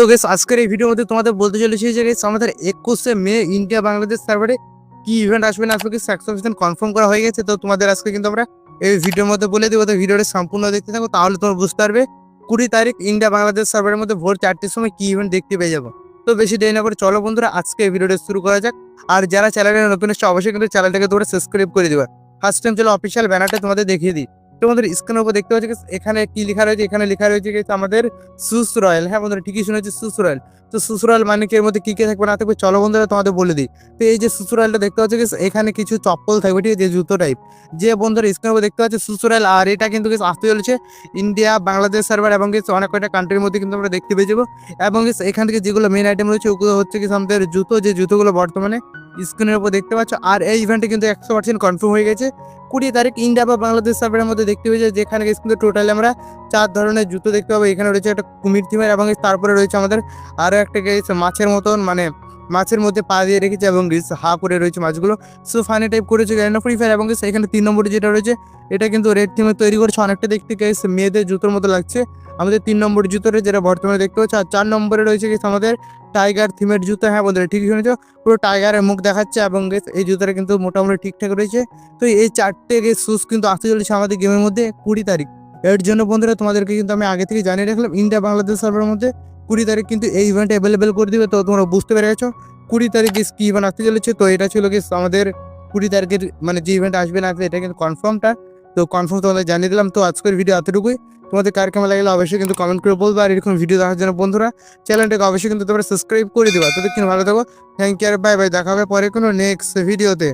তো গেস আজকের এই ভিডিওর মধ্যে তোমাদের বলতে চলেছি যে গেস আমাদের একুশে মে ইন্ডিয়া বাংলাদেশ সার্ভারে কি ইভেন্ট আসবে না আসবে, কি একশো কনফার্ম করা হয়ে গেছে, তো তোমাদের আজকে কিন্তু আমরা এই ভিডিওর মধ্যে বলে দেবো। তো ভিডিওটা সম্পূর্ণ দেখতে থাকো, তাহলে তোমরা বুঝতে পারবে কুড়ি তারিখ ইন্ডিয়া বাংলাদেশ সার্ভারের মধ্যে ভোর চারটের সময় কি ইভেন্ট দেখতে পেয়ে যাব। তো বেশি দেরি না করে চলো বন্ধুরা, আজকে এই ভিডিওটা শুরু করা যাক। আর যারা চ্যানেলে নতুন এসছে, অবশ্যই কিন্তু চ্যানেলটাকে তোমরা সাবস্ক্রাইব করে দেবে। ফার্স্ট টাইম চলো অফিসিয়াল ব্যানারটা তোমাদের দেখিয়ে দিই। তোমাদের স্ক্রিনের উপর দেখতে পাচ্ছি এখানে কি লেখা রয়েছে? এখানে লেখা রয়েছে আমাদের সুস রয়্যাল হ্যাঁ বন্ধুরা, ঠিকই শুনেছি সুস রয়্যাল তো সুস রয়্যাল মানে কি? এর মধ্যে কি কি থাকবে না থাকবে? চলো বন্ধুরা, তোমাদের বলে দিই। তো এই যে সুস রয়্যালটা দেখতে পাচ্ছি এখানে কিছু চপ্পল থাকবে, ঠিক আছে? জুতো টাইপ যে বন্ধুরা স্ক্রিনের উপর দেখতে পাচ্ছি সুস রয়্যাল আর এটা কিন্তু আসতে চলেছে ইন্ডিয়া বাংলাদেশ সার্ভার এবং guys, অনেক কয়টা কান্ট্রির মধ্যে কিন্তু আমরা দেখতে পেয়ে যাব। এবং এখান থেকে যেগুলো মেন আইটেম রয়েছে, ওগুলো হচ্ছে কি আমাদের জুতো। যে জুতোগুলো বর্তমানে স্ক্রিনের উপর দেখতে পাচ্ছ, আর এই ইভেন্টে কিন্তু একশো পার্সেন্ট কনফার্ম হয়ে গেছে। কুড়ি তারিখ ইন্ডিয়া বা বাংলাদেশ সার্ভারের মধ্যে দেখতে পেয়েছে, যেখানে কিন্তু টোটাল আমরা চার ধরনের জুতো দেখতে পাবো। এখানে রয়েছে একটা কুমির থিমের এবং তারপরে রয়েছে আমাদের আরও একটা মাছের মতন মানে মাছের মধ্যে পা দিয়ে রেখেছে এবং হা করে রয়েছে মাছগুলো। সো ফানি টাইপ করেছে গ্যান্ড ফ্রি ফায়ার এবং এখানে তিন নম্বরে যেটা রয়েছে, এটা কিন্তু রেড থিমে তৈরি করেছে। অনেকটা দেখতে গেছে মেয়েদের জুতোর মতো লাগছে। আমাদের তিন নম্বর জুতোটা যেটা বর্তমানে দেখতে পাচ্ছি। আর চার নম্বরে রয়েছে গেছে আমাদের টাইগার থিমের জুতো। হ্যাঁ বন্ধুরা, ঠিকই শুনেছো? পুরো টাইগারের মুখ দেখাচ্ছে এবং এই জুতোটা কিন্তু মোটামুটি ঠিকঠাক রয়েছে। তো এই চারটে শুজ কিন্তু আসতে চলেছে আমাদের গেমের মধ্যে কুড়ি তারিখ। এর জন্য বন্ধুরা তোমাদেরকে কিন্তু আমি আগে থেকে জানিয়ে রাখলাম ইন্ডিয়া বাংলাদেশ সার্ভারের মধ্যে। কুড়ি তারিখ কিন্তু এই ইভেন্ট অ্যাভেলেবেল করে দিবে, তো তোমরা বুঝতে পেরে গেছো? কুড়ি তারিখ কি ইভেন্ট আসতে চলেছে? তো এটা ছিল কি আমাদের কুড়ি তারিখের মানে যে ইভেন্ট আসবে না আসবে, এটা কিন্তু কনফার্মটা তো কনফার্ম তোমাদের জানিয়ে দিলাম। তো আজকের ভিডিও এতটুকুই। তোমাদের কার কেমন লাগলে অবশ্যই কিন্তু কমেন্ট করে বলব। আর এরকম ভিডিও দেখার জন্য বন্ধুরা চ্যানেলটাকে অবশ্যই কিন্তু তোমরা সাবস্ক্রাইব করে দেবা। তোদের কিন্তু ভালো থাকো। থ্যাংক ইউ আর বাই বাই দেখা হবে পরে কোনো নেক্সট ভিডিওতে